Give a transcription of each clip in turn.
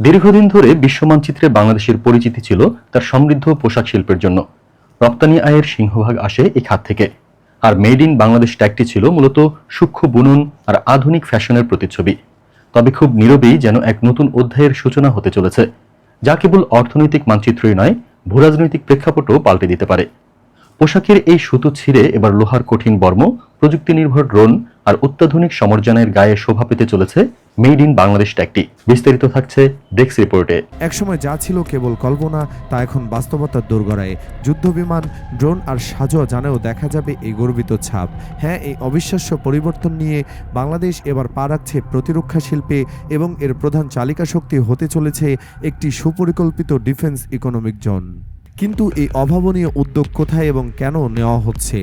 দীর্ঘদিন ধরে বিশ্ব মানচিত্রে বাংলাদেশের পরিচিতি ছিল তার সমৃদ্ধ পোশাক শিল্পের জন্য। রপ্তানি আয়ের সিংহভাগ আসে এই খাত থেকে। আর মেড ইন বাংলাদেশ ট্যাগটি ছিল মূলত সূক্ষ্ম বুনন আর আধুনিক ফ্যাশনের প্রতিচ্ছবি। তবে খুব নীরবেই যেন এক নতুন অধ্যায়ের সূচনা হতে চলেছে, যা কেবল অর্থনৈতিক মানচিত্রই নয়, ভূরাজনৈতিক প্রেক্ষাপটও পাল্টে দিতে পারে। পোশাকের এই সুতো ছিঁড়ে এবার লোহার কঠিন বর্ম প্রযুক্তি নির্ভর ড্রোন আর অত্যাধুনিক সমরযানের গায়ে শোভা পেতে চলেছে মেড ইন বাংলাদেশ ট্যাগটি বিস্তারিত থাকছে ডেস্ক রিপোর্টে। একসময় যা ছিল কেবল কল্পনা, তা এখন বাস্তবতার দোরগড়ায়। যুদ্ধবিমান, ড্রোন আর সাজোয়া জানেও দেখা যাবে এই গর্বিত ছাপ। হ্যাঁ এই অবিশ্বাস্য পরিবর্তন নিয়ে বাংলাদেশ এবার পা রাখছে প্রতিরক্ষা শিল্পে এবং এর প্রধান চালিকা শক্তি হতে চলেছে একটি সুপরিকল্পিত ডিফেন্স ইকোনমিক জোন। কিন্তু এই অভাবনীয় উদ্যোগ কোথায় এবং কেন নেওয়া হচ্ছে?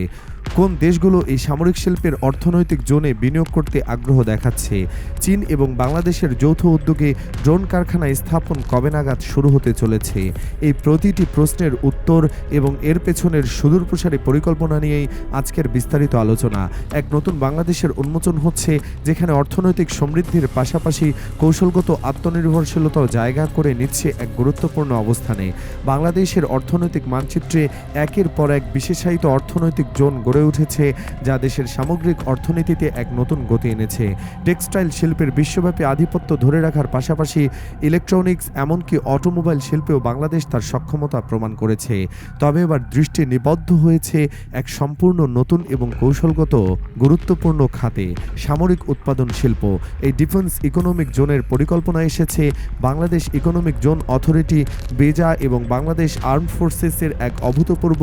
কোন দেশগুলো এই সামরিক শিল্পের অর্থনৈতিক জোনে বিনিয়োগ করতে আগ্রহ দেখাচ্ছে? চীন এবং বাংলাদেশের যৌথ উদ্যোগে ড্রোন কারখানা স্থাপন কবে নাগাদ শুরু হতে চলেছে? এই প্রতিটি প্রশ্নের উত্তর এবং এর পেছনের সুদূরপ্রসারী পরিকল্পনা নিয়েই আজকের বিস্তারিত আলোচনা। এক নতুন বাংলাদেশের উন্মোচন হচ্ছে, যেখানে অর্থনৈতিক সমৃদ্ধির পাশাপাশি কৌশলগত আত্মনির্ভরশীলতাও জায়গা করে নিচ্ছে এক গুরুত্বপূর্ণ অবস্থানে। বাংলাদেশের অর্থনৈতিক মানচিত্রে একের পর এক বিশেষায়িত অর্থনৈতিক জোন গড়ে উঠেছে, যা দেশের সামগ্রিক অর্থনীতিতে এক নতুন গতি এনেছে। টেক্সটাইল শিল্পের বিশ্বব্যাপী আধিপত্য ধরে রাখার পাশাপাশি ইলেকট্রনিক্স এমনকি অটোমোবাইল শিল্পেও বাংলাদেশ তার সক্ষমতা প্রমাণ করেছে। তবে এবার দৃষ্টি নিবদ্ধ হয়েছে এক সম্পূর্ণ নতুন এবং কৌশলগত, গুরুত্বপূর্ণ খাতে। সামরিক উৎপাদন শিল্প, এই ডিফেন্স ইকোনমিক জোনের পরিকল্পনা এসেছে। বাংলাদেশ ইকোনমিক জোন অথরিটি, বেজা এবং বাংলাদেশ আর্ম ফোর্সেসের এক অভূতপূর্ব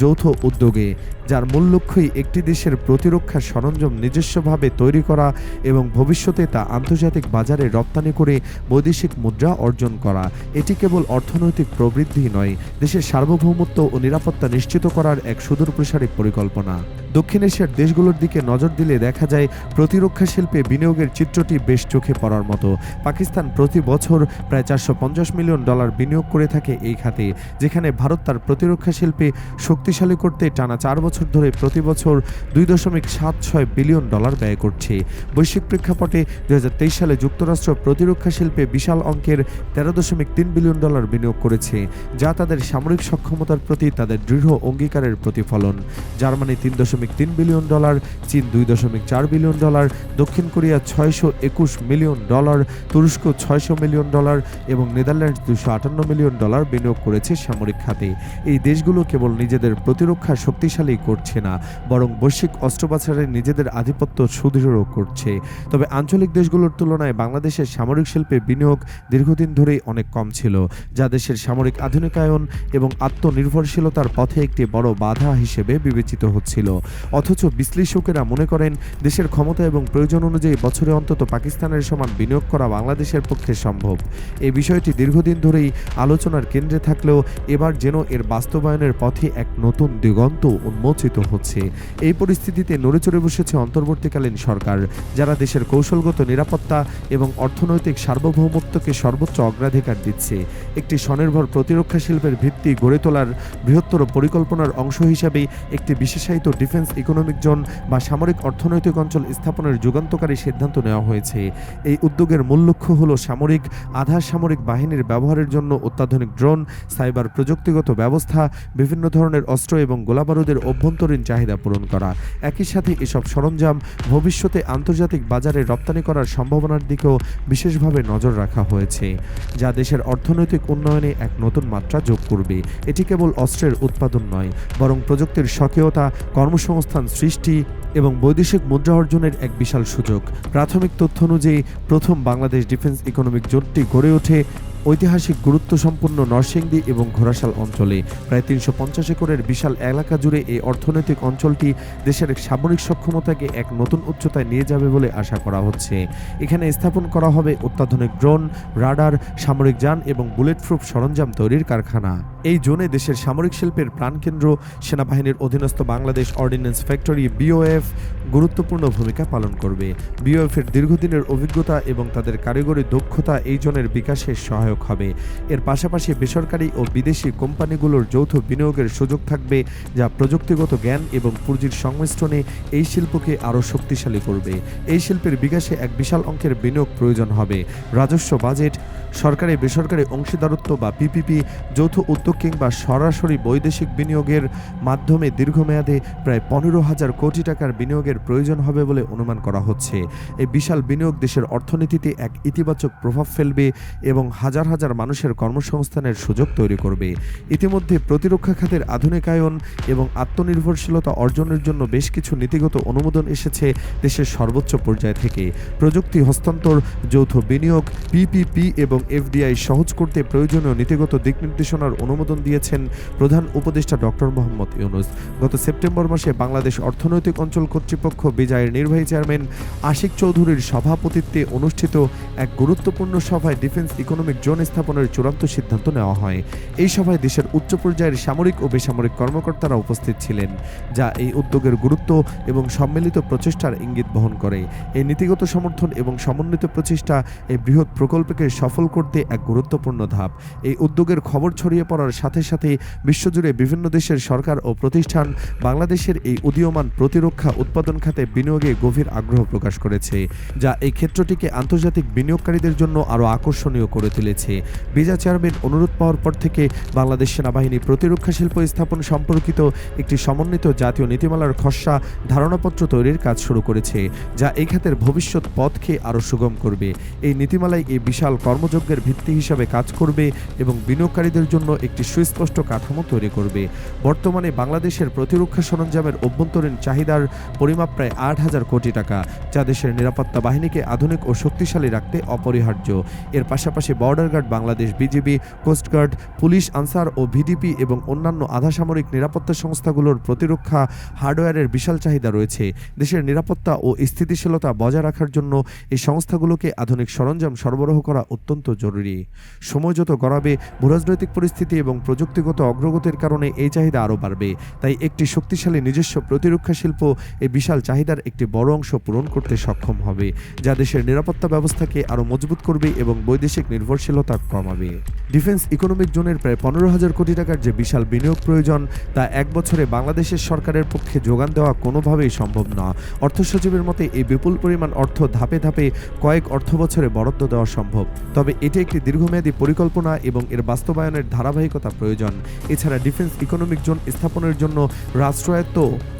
যৌথ উদ্যোগে, যার মূল লক্ষ্যই একটি দেশের প্রতিরক্ষা সরঞ্জাম নিজস্বভাবে তৈরি করা এবং ভবিষ্যতে তা আন্তর্জাতিক বাজারে রপ্তানি করে বৈদেশিক মুদ্রা অর্জন করা। এটি কেবল অর্থনৈতিক প্রবৃদ্ধি নয়, দেশের সার্বভৌমত্ব ও নিরাপত্তা নিশ্চিত করার এক সুদূরপ্রসারী পরিকল্পনা। দক্ষিণ এশিয়ার দেশগুলোর দিকে নজর দিলে দেখা যায়, প্রতিরক্ষা শিল্পে বিনিয়োগের চিত্রটি বেশ চোখে পড়ার মতো। পাকিস্তান প্রতি বছর প্রায় চারশো পঞ্চাশ মিলিয়ন ডলার বিনিয়োগ করে থাকে এই খাতে, যেখানে ভারত তার প্রতিরক্ষা শিল্পে শক্তিশালী করতে টানা চার বছর ধরে প্রতি বছর দুই দশমিক সাত ছয় বিলিয়ন ডলার ব্যয় করছে। বৈশ্বিক প্রেক্ষাপটে দু হাজার তেইশ সালে যুক্তরাষ্ট্র প্রতিরক্ষা শিল্পে বিশাল অঙ্কের তেরো দশমিক তিন বিলিয়ন ডলার বিনিয়োগ করেছে, যা তাদের সামরিক সক্ষমতার প্রতি তাদের দৃঢ় অঙ্গীকারের প্রতিফলন। জার্মানি তিন দশমিক তিন বিলিয়ন ডলার, চীন দুই দশমিক চার বিলিয়ন ডলার, দক্ষিণ কোরিয়া ছয়শো একুশ মিলিয়ন ডলার, তুরস্ক ছয়শো মিলিয়ন ডলার এবং নেদারল্যান্ডস দুশো আটান্ন মিলিয়ন ডলার বিনিয়োগ করেছে সামরিক খাতে। এই দেশগুলো কেবল নিজেদের প্রতিরক্ষা শক্তিশালী করছে না। বরং বৈশ্বিক অস্ত্রোপচারে নিজেদের আধিপত্য সুদৃঢ় করছে। তবে আঞ্চলিক দেশগুলোর তুলনায় বাংলাদেশের সামরিক শিল্পে বিনিয়োগ দীর্ঘদিন ধরেই অনেক কম ছিল, যা দেশের সামরিক আধুনিকায়ন এবং আত্মনির্ভরশীলতার পথে একটি বড় বাধা হিসেবে বিবেচিত হচ্ছিল। অথচ বিশ্লেষকেরা মনে করেন, দেশের ক্ষমতা এবং প্রয়োজন অনুযায়ী বছরে অন্তত পাকিস্তানের সমান বিনিয়োগ করা বাংলাদেশের পক্ষে সম্ভব। এই বিষয়টি দীর্ঘদিন ধরেই আলোচনার কেন্দ্রে থাকলেও এবার যেন এর বাস্তবায়নের পথে এক নতুন দিগন্ত উন্মোচিত হচ্ছে। এই পরিস্থিতিতে নড়েচড়ে বসেছে অন্তর্বর্তীকালীন সরকার, যারা দেশের কৌশলগত নিরাপত্তা এবং অর্থনৈতিক সার্বভৌমত্বকে সর্বোচ্চ অগ্রাধিকার দিচ্ছে। একটি স্বনির্ভর প্রতিরক্ষা শিল্পের ভিত্তি গড়ে তোলার বৃহত্তর পরিকল্পনার অংশ হিসাবেই একটি বিশেষায়িত ডিফেন্স ইকোনমিক জোন বা সামরিক অর্থনৈতিক অঞ্চল স্থাপনের যুগান্তকারী সিদ্ধান্ত নেওয়া হয়েছে। এই উদ্যোগের মূল লক্ষ্য হল সামরিক, আধা সামরিক বাহিনীর ব্যবহারের জন্য অত্যাধুনিক ড্রোন, সাইবার প্রযুক্তিগত ব্যবস্থা, বিভিন্ন ধরনের অস্ত্র এবং গোলাবারুদের অভ্যন্তরীণ চাহিদা পূরণ করা। একই সাথে এসব সরঞ্জাম ভবিষ্যতে আন্তর্জাতিক বাজারে রপ্তানি করার সম্ভাবনার দিকেও বিশেষভাবে নজর রাখা হয়েছে, যা দেশের অর্থনৈতিক উন্নয়নে এক নতুন মাত্রা যোগ করবে। এটি কেবল অস্ত্রের উৎপাদন নয়, বরং প্রযুক্তির স্বকীয়তা, কর্মসংস্থান সৃষ্টি এবং বৈদেশিক মুদ্রা অর্জনের এক বিশাল সুযোগ। প্রাথমিক তথ্য অনুযায়ী, প্রথম বাংলাদেশ ডিফেন্স ইকোনমিক জোটটি গড়ে ওঠে ঐতিহাসিক গুরুত্বসম্পন্ন নরসিংদী এবং ঘোড়াশাল অঞ্চলে প্রায় তিনশো পঞ্চাশ একরের বিশাল এলাকা জুড়ে এই অর্থনৈতিক অঞ্চলটি দেশের সামরিক সক্ষমতাকে এক নতুন উচ্চতায় নিয়ে যাবে বলে আশা করা হচ্ছে। এখানে স্থাপন করা হবে অত্যাধুনিক ড্রোন, রাডার, সামরিক যান এবং বুলেট প্রুফ সরঞ্জাম তৈরির কারখানা। এই জোনে দেশের সামরিক শিল্পের প্রাণকেন্দ্র, সেনাবাহিনীর অধীনস্থ বাংলাদেশ অর্ডিন্যান্স ফ্যাক্টরি বিওএফ গুরুত্বপূর্ণ ভূমিকা পালন করবে। বিওএফ এর দীর্ঘদিনের অভিজ্ঞতা এবং তাদের কারিগরি দক্ষতা এই জোনের বিকাশে সহায়ক হবে। এর পাশাপাশি বেসরকারি ও বিদেশি কোম্পানিগুলোর যৌথ বিনিয়োগের সুযোগ থাকবে, যা প্রযুক্তিগত জ্ঞান এবং পুঁজির সংমিশ্রণে এই শিল্পকে আরও শক্তিশালী করবে। এই শিল্পের বিকাশে এক বিশাল অঙ্কের বিনিয়োগ প্রয়োজন হবে। রাজস্ব বাজেট সরকারি, বেসরকারি অংশীদারত্ব বা পিপিপি যৌথ উদ্যোগ কিংবা সরাসরি বৈদেশিক বিনিয়োগের মাধ্যমে দীর্ঘমেয়াদে প্রায় পনেরো হাজার কোটি টাকার বিনিয়োগের প্রয়োজন হবে বলে অনুমান করা হচ্ছে। এই বিশাল বিনিয়োগ দেশের অর্থনীতিতে এক ইতিবাচক প্রভাব ফেলবে এবং হাজার হাজার মানুষের কর্মসংস্থানের সুযোগ তৈরি করবে। ইতিমধ্যে প্রতিরক্ষা খাতের আধুনিকায়ন এবং আত্মনির্ভরশীলতা অর্জনের জন্য বেশ কিছু নীতিগত অনুমোদন এসেছে দেশের সর্বোচ্চ পর্যায় থেকে। প্রযুক্তি হস্তান্তর, যৌথ বিনিয়োগ পিপিপি এবং এফডিআই সহজ করতে প্রয়োজনীয় নীতিগত দিক নির্দেশনার অনুমোদন দিয়েছেন প্রধান উপদেষ্টা ডক্টর মোহাম্মদ ইউনুস। গত সেপ্টেম্বর মাসে বাংলাদেশ অর্থনৈতিক অঞ্চল কর্তৃপক্ষ বিজয়ের নির্বাহী চেয়ারম্যান আশিক চৌধুরীর সভাপতিত্বে অনুষ্ঠিত এক গুরুত্বপূর্ণ সভায় ডিফেন্স ইকোনমিক জোন স্থাপনের চূড়ান্ত সিদ্ধান্ত নেওয়া হয়। এই সভায় দেশের উচ্চ পর্যায়ের সামরিক ও বেসামরিক কর্মকর্তারা উপস্থিত ছিলেন, যা এই উদ্যোগের গুরুত্ব এবং সম্মিলিত প্রচেষ্টার ইঙ্গিত বহন করে। এই নীতিগত সমর্থন এবং সমন্বিত প্রচেষ্টা এই বৃহৎ প্রকল্পকে সফল করতে এক গুরুত্বপূর্ণ ধাপ। এই উদ্যোগের খবর ছড়িয়ে পড়ার সাথে সাথে বিশ্বজুড়ে বিভিন্ন দেশের সরকার ও প্রতিষ্ঠান বাংলাদেশের এই উদীয়মান প্রতিরক্ষা উৎপাদন খাতে বিনিয়োগে গভীর আগ্রহ প্রকাশ করেছে, যা এই ক্ষেত্রটিকে আন্তর্জাতিক বিনিয়োগকারীদের জন্য আরও আকর্ষণীয় করে তুলেছে। বিজা চেয়ারম্যান অনুরোধ পাওয়ার পর থেকে বাংলাদেশ সেনাবাহিনী প্রতিরক্ষা শিল্প স্থাপন সম্পর্কিত একটি সমন্বিত জাতীয় নীতিমালার খসড়া ধারণাপত্র তৈরির কাজ শুরু করেছে, যা এই খাতের ভবিষ্যৎ পথকে আরও সুগম করবে। এই নীতিমালায় এই বিশাল কর্মযজ্ঞের ভিত্তি হিসাবে কাজ করবে এবং বিনিয়োগকারীদের জন্য একটি সুস্পষ্ট কাঠামো তৈরি করবে। বর্তমানে বাংলাদেশের প্রতিরক্ষা সরঞ্জামের অভ্যন্তরীণ চাহিদার পরিমাপ প্রায় আট হাজার কোটি টাকা, যা দেশের নিরাপত্তা বাহিনীকে আধুনিক ও শক্তিশালী রাখতে অপরিহার্য। এর পাশাপাশি border guard Bangladesh, BGB coast guard police, Ansar ও ভিডিপি এবং অন্যান্য আধা সামরিক নিরাপত্তা সংস্থাগুলোর প্রতিরক্ষা হার্ডওয়্যারের বিশাল চাহিদা রয়েছে। দেশের নিরাপত্তা ও স্থিতিশীলতা বজায় রাখার জন্য এই সংস্থাগুলোকে আধুনিক সরঞ্জাম সরবরাহ করা অত্যন্ত জরুরি। সময় যত গড়াবে, ভূরাজনৈতিক পরিস্থিতি এবং প্রযুক্তিগত অগ্রগতির কারণে এই চাহিদা আরও বাড়বে। তাই একটি শক্তিশালী নিজস্ব প্রতিরক্ষা শিল্প এই বিশাল চাহিদার একটি বড় অংশ পূরণ করতে সক্ষম হবে, যা দেশের নিরাপত্তা ব্যবস্থাকে আরও মজবুত করবে এবং বৈদেশিক নির্ভরশীলতা কমাবে। ডিফেন্স ইকোনমিক জোনের প্রায় পনেরো হাজার কোটি টাকার যে বিশাল বিনিয়োগ প্রয়োজন, তা এক বছরে বাংলাদেশের সরকারের পক্ষে যোগান দেওয়া কোনোভাবেই সম্ভব না। অর্থ সচিবের মতে, এই বিপুল পরিমাণ অর্থ ধাপে ধাপে কয়েক অর্থ বছরে বরাদ্দ দেওয়া সম্ভব। তবে এটি একটি দীর্ঘমেয়াদী পরিকল্পনা এবং এর বাস্তবায়নের ধারাবাহিকতা প্রয়োজন। এছাড়া ডিফেন্স ইকোনমিক জোন স্থাপনের জন্য রাষ্ট্রায়ত্ত,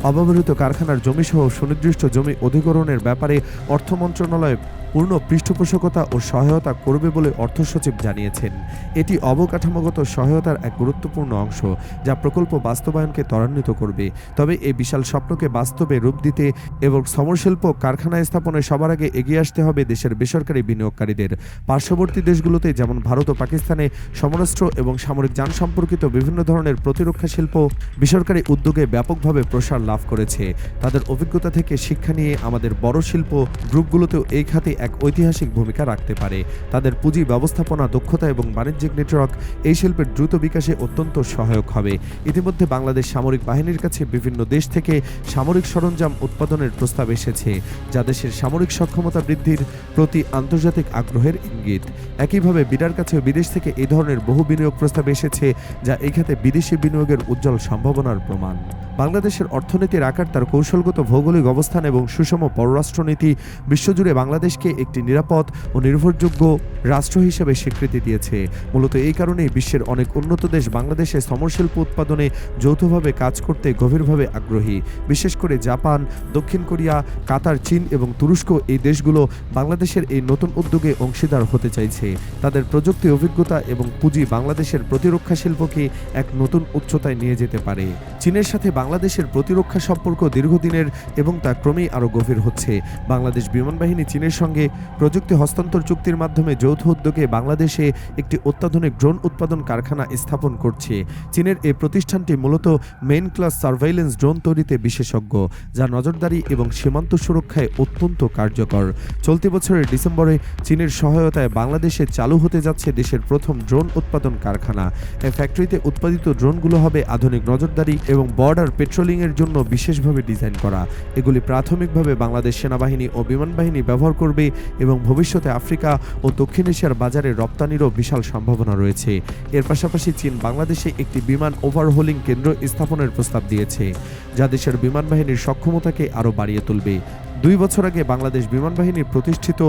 অব্যবহৃত কারখানার জমিসহ সুনির্দিষ্ট জমি অধিগ্রহণের ব্যাপারে অর্থ মন্ত্রণালয় পূর্ণ পৃষ্ঠপোষকতা ও সহায়তা করবে বলে অর্থ সচিব জানিয়েছেন। এটি অবকাঠামোগত সহায়তার এক গুরুত্বপূর্ণ অংশ যা প্রকল্প বাস্তবায়নকে ত্বরান্বিত করবে। তবে এই বিশাল স্বপ্নকে বাস্তবে রূপ দিতে এবং সমরশিল্প কারখানা স্থাপনে সবার আগে এগিয়ে আসতে হবে দেশের বেসরকারি বিনিয়োগকারীদের। পার্শ্ববর্তী দেশগুলোতে যেমন ভারত ও পাকিস্তানে সমরাস্ত্র এবং সামরিক যান সম্পর্কিত বিভিন্ন ধরনের প্রতিরক্ষা শিল্প বেসরকারি উদ্যোগে ব্যাপকভাবে প্রসার লাভ করেছে। তাদের অভিজ্ঞতা থেকে শিক্ষা নিয়ে আমাদের বড় শিল্প গ্রুপগুলোতেও এই খাতে এক ঐতিহাসিক ভূমিকা রাখতে পারে। তাদের পুঁজি ব্যবস্থাপনা দক্ষতা এবং বাণিজ্যিক নেটওয়ার্ক এই শিল্পের দ্রুত বিকাশে অত্যন্ত সহায়ক হবে। ইতিমধ্যে বাংলাদেশ সামরিক বাহিনীর কাছে বিভিন্ন দেশ থেকে সামরিক সরঞ্জাম উৎপাদনের প্রস্তাব এসেছে, যা দেশের সামরিক সক্ষমতা বৃদ্ধির প্রতি আন্তর্জাতিক আগ্রহের ইঙ্গিত। একইভাবে বিডার কাছেও বিদেশ থেকে এই ধরনের বহু বিনিয়োগ প্রস্তাব এসেছে, যা এই খাতে বিদেশি বিনিয়োগের উজ্জ্বল সম্ভাবনার প্রমাণ। বাংলাদেশের অর্থনীতির আকার তার কৌশলগত ভৌগোলিক অবস্থান এবং সুষম পররাষ্ট্রনীতি বিশ্বজুড়ে বাংলাদেশকে একটি নিরাপদ ও নির্ভরযোগ্য রাষ্ট্র হিসেবে স্বীকৃতি দিয়েছে। মূলত এই কারণেই বিশ্বের অনেক উন্নত দেশ বাংলাদেশে সমরশিল্প উৎপাদনে যৌথভাবে কাজ করতে গভীরভাবে আগ্রহী। বিশেষ করে জাপান, দক্ষিণ কোরিয়া, কাতার, চীন এবং তুরস্ক এই দেশগুলো বাংলাদেশের এই নতুন উদ্যোগে অংশীদার হতে চাইছে। তাদের প্রযুক্তি অভিজ্ঞতা এবং পুঁজি বাংলাদেশের প্রতিরক্ষা শিল্পকে এক নতুন উচ্চতায় নিয়ে যেতে পারে। চীনের সাথে বাংলাদেশের প্রতিরক্ষা সম্পর্ক দীর্ঘদিনের এবং তা ক্রমেই আরও গভীর হচ্ছে। বাংলাদেশ বিমান বাহিনী চীনের সঙ্গে প্রযুক্তি হস্তান্তর চুক্তির মাধ্যমে যৌথ উদ্যোগে বাংলাদেশে একটি অত্যাধুনিক ড্রোন উৎপাদন কারখানা স্থাপন করছে। চীনের এই প্রতিষ্ঠানটি মূলত মেইন ক্লাস সার্ভাইলেন্স ড্রোন তৈরিতে বিশেষজ্ঞ, যা নজরদারি এবং সীমান্ত সুরক্ষায় অত্যন্ত কার্যকর। চলতি বছরের ডিসেম্বরে চীনের সহায়তায় বাংলাদেশে চালু হতে যাচ্ছে দেশের প্রথম ড্রোন উৎপাদন কারখানা। এই ফ্যাক্টরিতে উৎপাদিত ড্রোনগুলো হবে আধুনিক নজরদারি এবং বর্ডার পেট্রোলিংয়ের জন্য বিশেষভাবে ডিজাইন করা। এগুলি প্রাথমিকভাবে বাংলাদেশ সেনাবাহিনী ও বিমান বাহিনী ব্যবহার করবে এবং ভবিষ্যতে আফ্রিকা ও দক্ষিণ এশিয়ার বাজারে রপ্তানিরও বিশাল সম্ভাবনা রয়েছে। এর পাশাপাশি চীন বাংলাদেশে একটি বিমান ওভারহোলিং কেন্দ্র স্থাপনের প্রস্তাব দিয়েছে, যা দেশের বিমান বাহিনীর সক্ষমতাকে আরও বাড়িয়ে তুলবে। দুই বছর আগে বাংলাদেশ বিমান বাহিনী প্রতিষ্ঠিত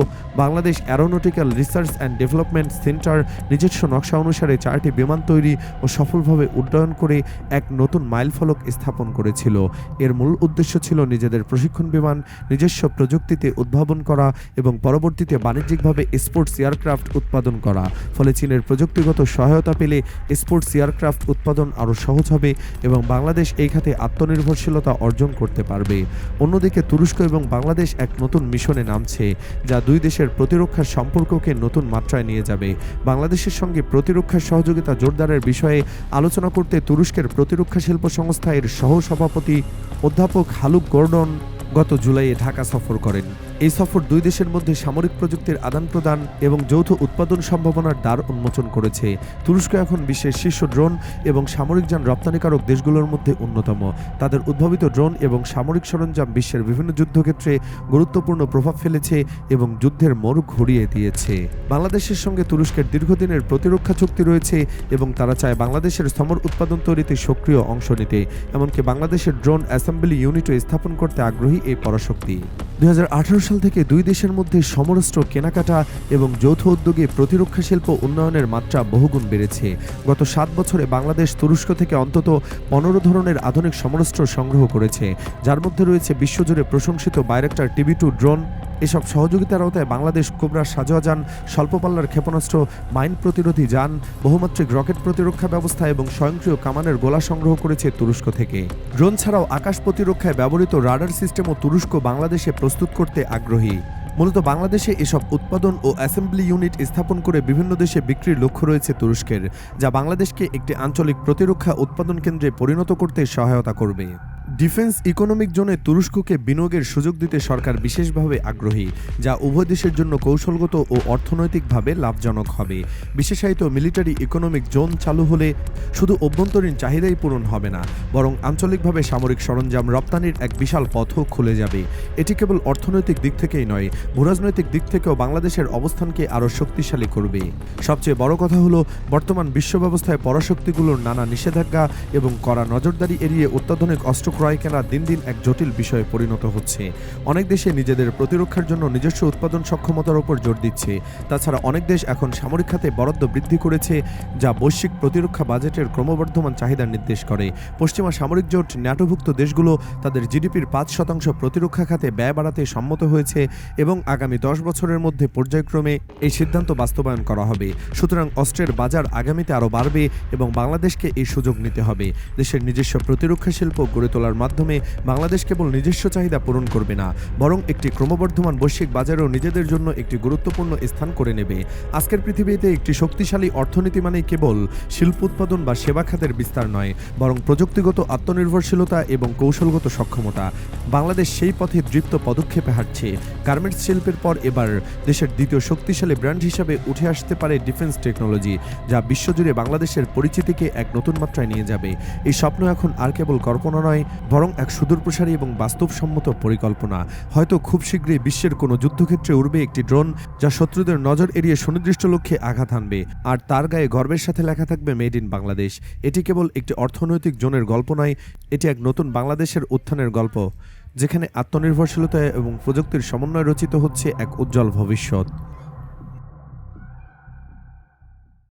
Bangladesh aeronautical research and development centre নিজস্ব নকশা অনুসারে চারটি বিমান তৈরি ও সফলভাবে উড্ডয়ন করে এক নতুন মাইলফলক স্থাপন করেছিল। এর মূল উদ্দেশ্য ছিল নিজেদের প্রশিক্ষণ বিমান নিজস্ব প্রযুক্তিতে উদ্ভাবন করা এবং পরবর্তীতে বাণিজ্যিকভাবে স্পোর্টস এয়ারক্রাফট উৎপাদন করা। ফলে চীনের প্রযুক্তিগত সহায়তা পেলে স্পোর্টস এয়ারক্রাফট উৎপাদন আরও সহজ হবে এবং বাংলাদেশ এই খাতে আত্মনির্ভরশীলতা অর্জন করতে পারবে। অন্যদিকে তুরস্ক এবং বাংলাদেশ এক নতুন মিশনে নামছে, যা দুই দেশের প্রতিরক্ষার সম্পর্ককে নতুন মাত্রায় নিয়ে যাবে। বাংলাদেশের সঙ্গে প্রতিরক্ষা সহযোগিতা জোরদারের বিষয়ে আলোচনা করতে তুরস্কের প্রতিরক্ষা শিল্প সংস্থা এর সহ সভাপতি অধ্যাপক হালুক গর্ডন গত জুলাইয়ে ঢাকা সফর করেন। এই সফর দুই দেশের মধ্যে সামরিক প্রযুক্তির আদান প্রদান এবং যৌথ উৎপাদন সম্ভাবনার দ্বার উন্মোচন করেছে। তুরস্ক এখন বিশ্বের শীর্ষ ড্রোন এবং সামরিক যান রপ্তানিকারক দেশগুলোর মধ্যে অন্যতম। তাদের উদ্ভাবিত ড্রোন এবং সামরিক সরঞ্জাম বিশ্বের বিভিন্ন যুদ্ধক্ষেত্রে গুরুত্বপূর্ণ প্রভাব ফেলেছে এবং যুদ্ধের মোড় ঘুরিয়ে দিয়েছে। বাংলাদেশের সঙ্গে তুরস্কের দীর্ঘদিনের প্রতিরক্ষা চুক্তি রয়েছে এবং তারা চায় বাংলাদেশের সমর উৎপাদন তৈরিতে সক্রিয় অংশ নিতে। এমনকি বাংলাদেশের ড্রোন অ্যাসেম্বলি ইউনিটও স্থাপন করতে আগ্রহী এই পরাশক্তি। দুই হাজার আঠারো সাল থেকে দুই দেশের মধ্যে সমরাস্ত্র কেনাকাটা এবং যৌথ উদ্যোগে প্রতিরক্ষা শিল্প উন্নয়নের মাত্রা বহুগুণ বেড়েছে। গত সাত বছরে বাংলাদেশ তুরস্ক থেকে অন্তত পনেরো ধরনের আধুনিক সমরাস্ত্র সংগ্রহ করেছে। যার মধ্যে রয়েছে বিশ্বজুড়ে প্রশংসিত বাইরেক্টার টিভি টু ড্রোন। এসব সহযোগিতার আওতায় বাংলাদেশ কোবরা সাজোয়া যান স্বল্পপাল্লার ক্ষেপণাস্ত্র, মাইন প্রতিরোধী যান, বহুমাত্রিক রকেট প্রতিরক্ষা ব্যবস্থা এবং স্বয়ংক্রিয় কামানের গোলা সংগ্রহ করেছে তুরস্ক থেকে। ড্রোন ছাড়াও আকাশ প্রতিরক্ষায় ব্যবহৃত রাডার সিস্টেমও তুরস্ক বাংলাদেশে প্রস্তুত করতে আগ্রহী। মূলত বাংলাদেশে এসব উৎপাদন ও অ্যাসেম্বলি ইউনিট স্থাপন করে বিভিন্ন দেশে বিক্রির লক্ষ্য রয়েছে তুরস্কের, যা বাংলাদেশকে একটি আঞ্চলিক প্রতিরক্ষা উৎপাদন কেন্দ্রে পরিণত করতে সহায়তা করবে। ডিফেন্স ইকোনমিক জোনে তুরস্ককে বিনিয়োগের সুযোগ দিতে সরকার বিশেষভাবে আগ্রহী, যা উভয় দেশের জন্য কৌশলগত ও অর্থনৈতিকভাবে লাভজনক হবে। বিশেষায়িত মিলিটারি ইকোনমিক জোন চালু হলে শুধু অভ্যন্তরীণ চাহিদাই পূরণ হবে না, বরং আঞ্চলিকভাবে সামরিক সরঞ্জাম রপ্তানির এক বিশাল পথও খুলে যাবে। এটি কেবল অর্থনৈতিক দিক থেকেই নয়, ভূরাজনৈতিক দিক থেকেও বাংলাদেশের অবস্থানকে আরও শক্তিশালী করবে। সবচেয়ে বড় কথা হলো, বর্তমান বিশ্ব ব্যবস্থায় পরাশক্তিগুলোর নানা নিষেধাজ্ঞা এবং কড়া নজরদারি এড়িয়ে অত্যাধুনিক অস্ত্র ক্রয় কেনা দিন দিন এক জটিল বিষয়ে পরিণত হচ্ছে। অনেক দেশে নিজেদের প্রতিরক্ষার জন্য নিজস্ব উৎপাদন সক্ষমতার উপর জোর দিচ্ছে। তাছাড়া অনেক দেশ এখন সামরিক খাতে বরাদ্দ বৃদ্ধি করেছে, যা বৈশ্বিক প্রতিরক্ষা বাজেটের ক্রমবর্ধমান চাহিদা নির্দেশ করে। পশ্চিমা সামরিক জোট ন্যাটোভুক্ত দেশগুলো তাদের জিডিপির পাঁচ শতাংশ প্রতিরক্ষা খাতে ব্যয় বাড়াতে সম্মত হয়েছে এবং আগামী দশ বছরের মধ্যে পর্যায়ক্রমে এই সিদ্ধান্ত বাস্তবায়ন করা হবে। সুতরাং অস্ত্রের বাজার আগামীতে আরও বাড়বে এবং বাংলাদেশকে এই সুযোগ নিতে হবে। দেশের নিজস্ব প্রতিরক্ষা শিল্প গড়ে তোলার মাধ্যমে বাংলাদেশ কেবল নিজস্ব চাহিদা পূরণ করবে না, বরং একটি ক্রমবর্ধমান বৈশ্বিক বাজারেও নিজেদের জন্য একটি গুরুত্বপূর্ণ স্থান করে নেবে। আজকের পৃথিবীতে একটি শক্তিশালী অর্থনীতি মানেই কেবল শিল্প উৎপাদন বা সেবা খাতের বিস্তার নয়, বরং প্রযুক্তিগত আত্মনির্ভরশীলতা এবং কৌশলগত সক্ষমতা। বাংলাদেশ সেই পথে দৃপ্ত পদক্ষেপে হাঁটছে। গার্মেন্টস শিল্পের পর এবার দেশের দ্বিতীয় শক্তিশালী ব্র্যান্ড হিসাবে উঠে আসতে পারে ডিফেন্স টেকনোলজি, যা বিশ্বজুড়ে বাংলাদেশের পরিচিতিকে এক নতুন মাত্রায় নিয়ে যাবে। এই স্বপ্ন এখন আর কেবল কল্পনা নয় বরং এক সুদূরপ্রসারী এবং বাস্তবসম্মত পরিকল্পনা। হয়তো খুব শীঘ্রই বিশ্বের কোনো যুদ্ধক্ষেত্রে উড়বে একটি ড্রোন যা শত্রুদের নজর এড়িয়ে সুনির্দিষ্ট লক্ষ্যে আঘাত হানবে। আর তার গায়ে গর্বের সাথে লেখা থাকবে মেড ইন বাংলাদেশ এটি কেবল একটি অর্থনৈতিক জোনের গল্প নয়, এটি এক নতুন বাংলাদেশের উত্থানের গল্প, যেখানে আত্মনির্ভরশীলতা এবং প্রযুক্তির সমন্বয় রচিত হচ্ছে এক উজ্জ্বল ভবিষ্যৎ।